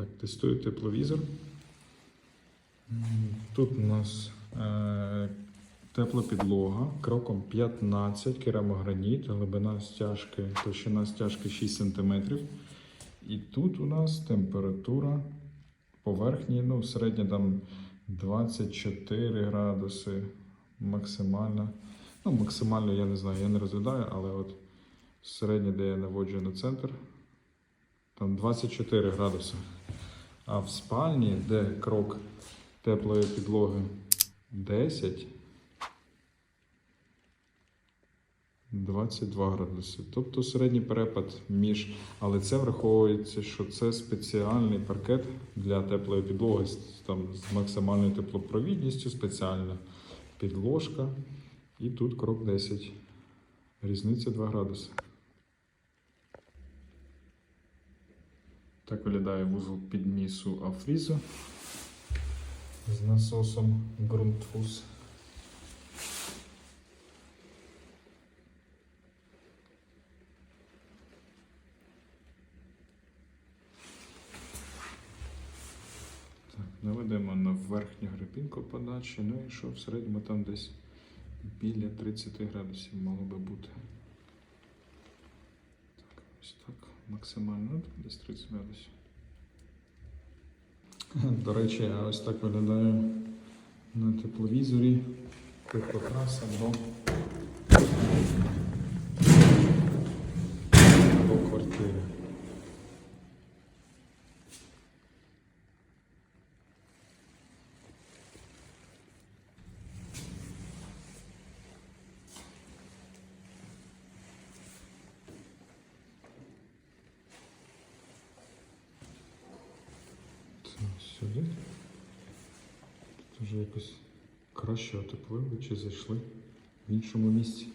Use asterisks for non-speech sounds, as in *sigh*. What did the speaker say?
Так, тестую тепловізор. Тут у нас е, тепла підлога, кроком 15, керамограніт, глибина стяжки, товщина стяжки 6 см. І тут у нас температура поверхні, ну, середня там 24 градуси, максимальна. Ну, максимально я не знаю, я не розглядаю, але от середня, де я наводжу на центр, там 24 градуси. А в спальні, де крок теплої підлоги 10, 22 градуси. Тобто середній перепад між. Але це враховується, що це спеціальний паркет для теплої підлоги там, з максимальною теплопровідністю, спеціальна підложка. І тут крок 10. Різниця 2 градуси. Так виглядає вузол підмісу афрізу з насосом ґрунтфус. Так, наведемо на верхню гребінку подачі, ну і що в середньому там десь біля 30 градусів мало би бути. Так, ось так, максимально ну, десь 30 градусів. *laughs* До речі, я ось так виглядає на тепловізорі теплотраса до Це взяти. Тут вже якось краще отеплили чи зайшли в іншому місці.